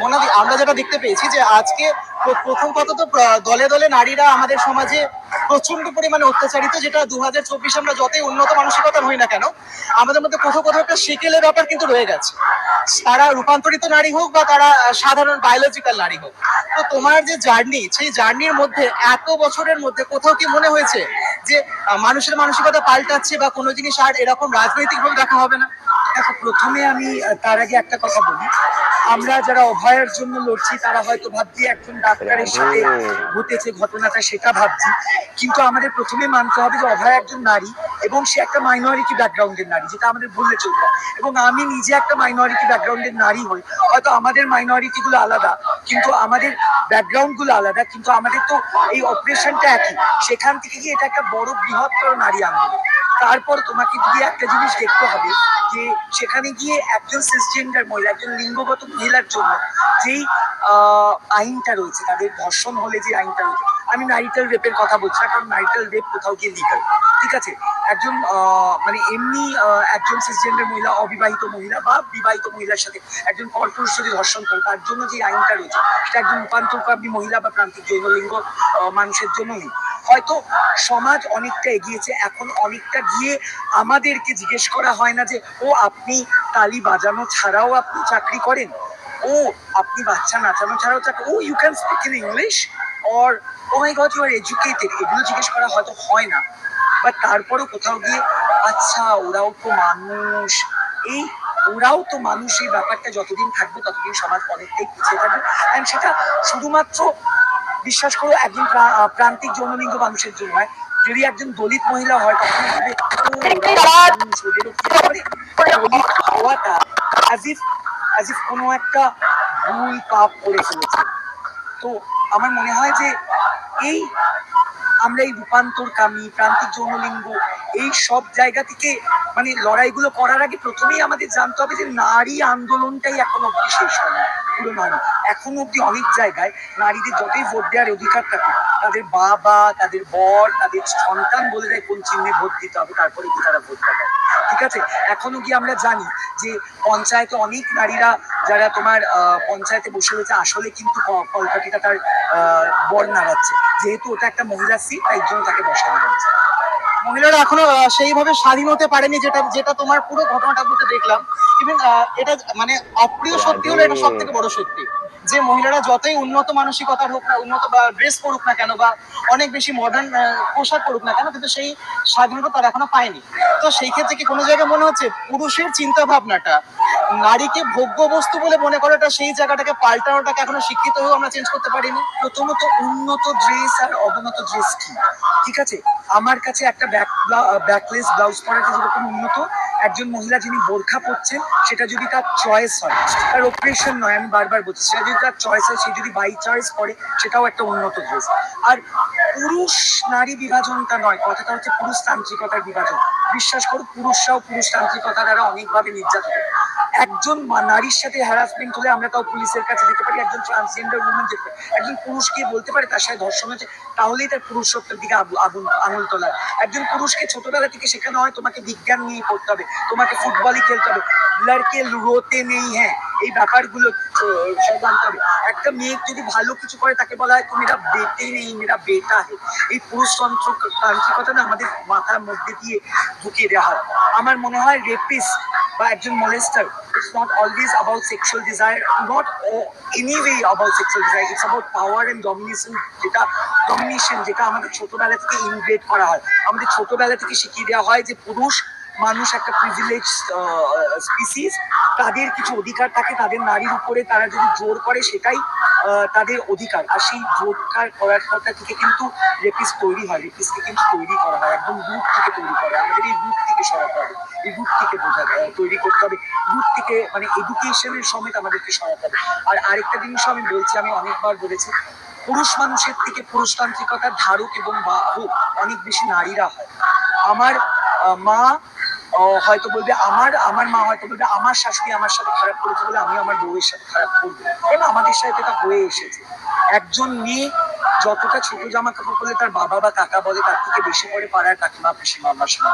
মোনাদি আমরা যেটা দেখতে পেয়েছি যে আজকে প্রথম কথা তো দলে দলে নারীরা আমাদের সমাজে প্রচণ্ড পরিমাণে অত্যাচারিত, যেটা দু হাজার চব্বিশে আমরা যতই উন্নত মানসিকতার হই না কেন, আমাদের মধ্যে কোথাও কোথাও একটা সেকেলের ব্যাপার কিন্তু রয়ে গেছে। তারা রূপান্তরিত নারী হোক বা তারা সাধারণ বায়োলজিক্যাল নারী হোক। তো তোমার যে জার্নি, সেই জার্নির মধ্যে এত বছরের মধ্যে কোথাও কি মনে হয়েছে যে মানুষের মানসিকতা পাল্টাচ্ছে বা কোনো জিনিস আর এরকম রাজনৈতিক ভাবে দেখা হবে না? দেখো, প্রথমে আমি, তার আগে একটা কথা বলি। আমরা যারা অভয়ের জন্য লড়ছি তারা হয়তো ভাবছি একজন ডাক্তারের সাথে ঘটেছে ঘটনাটা সেটা ভাবছি। কিন্তু আমাদের প্রথমে মানতে হবে যে অভয় একজন নারী এবং সে একটা মাইনরিটি ব্যাকগ্রাউন্ডের নারী যেটা আমাদের বললে চলবে। এবং আমি নিজে একটা মাইনরিটি ব্যাকগ্রাউন্ডের নারী হই। হয়তো আমাদের মাইনরিটি গুলো আলাদা কিন্তু আমাদের ব্যাকগ্রাউন্ডগুলো আলাদা কিন্তু আমাদের তো এই অপারেশনটা একই। সেখান থেকে গিয়ে এটা একটা বড় বৃহত্তর নারী আন্দোলন। তারপর তোমাকে গিয়ে একটা জিনিস দেখতে হবে যে সেখানে গিয়ে একজন সিসজেন্ডার মহিলা, একজন লিঙ্গগত মহিলার জন্য যেই আইনটা রয়েছে, তাদের ধর্ষণ হলে যে আইনটা রয়েছে, আমি নাইটাল রেপের কথা বলছি না, কারণ নাইটাল রেপ কোথাও গিয়ে লিগাল ঠিক আছে? একজন মানে এমনি একজন সিসজেন্ডার মহিলা, অবিবাহিত মহিলা বা বিবাহিত মহিলার সাথে একজন পরপুরুষ যদি ধর্ষণ করে, তার জন্য যে আইনটা রয়েছে, সেটা একজন রূপান্তরকামী মহিলা বা প্রান্তিক যৌনলিঙ্গ মানুষের জন্য নেই। হয়তো সমাজ অনেকটা এগিয়েছে, এখন অনেকটা গিয়ে আমাদেরকে জিজ্ঞেস করা হয় না যে, ও, আপনি তালি বাজানো ছাড়াও আপনি চাকরি করেন? ও, আপনি বাচ্চা নাচানো ছাড়াও চাকরি ও you can speak in English or oh my god you are educated এগুলো জিজ্ঞেস করা হয়তো হয় না। বাট তারপরও কোথাও গিয়ে আচ্ছা ওরাও তো মানুষ। এই, ওরাও তো মানুষ, এই ব্যাপারটা যতদিন থাকবে ততদিন সমাজ অনেকটাই পিছিয়ে থাকবে। অ্যান্ড সেটা শুধুমাত্র বিশ্বাস করো, একজন প্রান্তিক যৌনলিঙ্গ মানুষের জন্য হয়। যদি একজন দলিত মহিলা হয়, তখন কোনো একটা ভুল পাপ করে ফেলেছে। তো আমার মনে হয় যে এই আমরা এই রূপান্তরকামী, প্রান্তিক যৌনলিঙ্গ, এই সব জায়গা থেকে মানে লড়াইগুলো করার আগে প্রথমেই আমাদের জানতে হবে যে নারী আন্দোলনটাই এখন অব্দি শেষ হয়নি, পুরো নয় এখন অব্দি অনেক জায়গায় নারীদের যতই ভোট দেওয়ার অধিকার থাকে তাদের বাবা, তাদের বর, তাদের সন্তান বলে দেয় কোন চিহ্নে ভোট দিতে হবে, তারপরে কি তারা ভোটটা দেয়। ঠিক আছে? এখনও কি আমরা জানি যে পঞ্চায়েতে অনেক নারীরা যারা তোমার পঞ্চায়েতে বসে রয়েছে, আসলে কিন্তু ক- কলকাঠিটা তার বর নাড়াচ্ছে। যেহেতু ওটা একটা মহিলা সিট তাই জন্য তাকে বসানো হয়েছে। মহিলারা এখনও সেইভাবে স্বাধীন হতে পারেনি, যেটা যেটা তোমার পুরো ঘটনাটা বলতে দেখলাম। ইভেন এটা মানে অপ্রিয় সত্যি হলো, এটা সব থেকে বড় সত্যি। যে মহিলারা যতই উন্নত মানসিকতার হোক না, উন্নত বা ড্রেস পড়ুক না কেন বা অনেক বেশি মডার্ন পোশাক পড়ুক না কেন, কিন্তু সেই স্বাধীনতা তারা এখনও পায়নি। তো সেই ক্ষেত্রে কি কোনো জায়গায় মনে হচ্ছে পুরুষের চিন্তা ভাবনাটা নারীকে ভোগ্য বস্তু বলে মনে করাটা সেই জায়গাটাকে পাল্টানোটাকে এখনও শিক্ষিত হয়েও আমরা চেঞ্জ করতে পারিনি? প্রথমত উন্নত ড্রেস আর অবনত ড্রেস কি? ঠিক আছে? আমার কাছে একটা ব্যাক ব্যাকলেস ব্লাউজ পরাটা যেরকম উন্নত একজন মহিলা যিনি বোরখা পরছেন, সেটা যদি তার চয়েস হয়, তার অপারেশন নয়, আমি বারবার বলছি, সেটা যদি তার চয়েস হয়, সে যদি বাই চয়েস করে সেটাও একটা উন্নত ড্রেস আর পুরুষ নারী বিভাজনটা নয়, কথাটা হচ্ছে পুরুষতান্ত্রিকতার বিভাজন। বিশ্বাস করো, পুরুষরাও পুরুষতান্ত্রিকতা দ্বারা অনেকভাবে নির্যাতিত। একজন নারীর সাথে হ্যারাসমেন্ট হলে আমরা তাও পুলিশের কাছে দিতে পারি, একজন ট্রান্সজেন্ডার উমেন যেতে পারি একজন পুরুষকে বলতে পারে তার সাথে ধর্ষণ হয়েছে, তাহলেই তার পুরুষত্বের দিকে আগুন আঙুল তোলার। একজন পুরুষকে ছোটবেলা থেকে শেখানো হয়, তোমাকে বিজ্ঞান নিয়ে পড়তে হবে, তোমাকে ফুটবলই খেলতে হবে। লড়কে রোতে নেই হ্যাঁ। এই ব্যাপারগুলো জানতে হবে একটা মেয়ে যদি ভালো কিছু করে, তাকে বলা হয়, তুমি মেয়েরা বেটে নেই মেয়েরা বেটা হে এই পুরুষতন্ত্র তান্ত্রিকতা না আমাদের মাথার মধ্যে দিয়ে ঢুকিয়ে দেওয়া হয়। আমার মনে হয় রেপিস বা একজন molester it's not always about sexual desire not any way about sexual desire it's about power and domination যেটা ডমিনেশন যেটা আমাদের ছোটবেলা থেকে ইনভেট করা হয়। আমাদের ছোটবেলা থেকে শিখিয়ে দেওয়া হয় যে পুরুষ, মানুষ একটা প্রিভিলেজ স্পিসিস তাদের কিছু অধিকার থাকে, তাদের নারীর উপরে তারা যদি জোর করে সেটাই তাদের অধিকার। আর সেই জোরকার করার কথা থেকে কিন্তু রেপিস তৈরি হয়, রেপিসকে কিন্তু তৈরি করা হয়, একদম রুট থেকে তৈরি করা হয়। আমাদের এই রুট থেকে সরাতে হবে, এই রুট থেকে বোঝা তৈরি করতে হবে। রুট থেকে মানে এডুকেশনের সমেত আমাদেরকে সরাতে হবে। আর আরেকটা জিনিসও আমি বলছি, আমি অনেকবার বলেছি, পুরুষ মানুষের থেকে পুরুষতান্ত্রিকতার ধারক এবং বাহক অনেক বেশি নারীরা হয়। আমার মা হয়তো বলবে আমার আমার মা হয়তো বলবে আমার শাশুড়ি আমার সাথে খারাপ করেছে বলে আমি আমার বউয়ের সাথে খারাপ করব। আমাদের সাথে এটা হয়ে এসেছে। একজন মেয়ে যতটা ছোট জামা কাপড় পরলে তার বাবা বা কাকা বলে তার থেকে বেশি পরে পাড়ার কাকিমা পিসিমা মাসিমা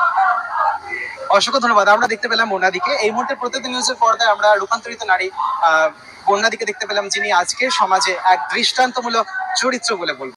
অসংখ্য ধন্যবাদ। আমরা দেখতে পেলাম বন্যাদিকে এই মুহূর্তে প্রতিদিন নিউজের পর্দায় আমরা রূপান্তরিত নারী আহ, বন্যাদিকে দেখতে পেলাম যিনি আজকে সমাজে এক দৃষ্টান্তমূলক চরিত্র বলে বলব।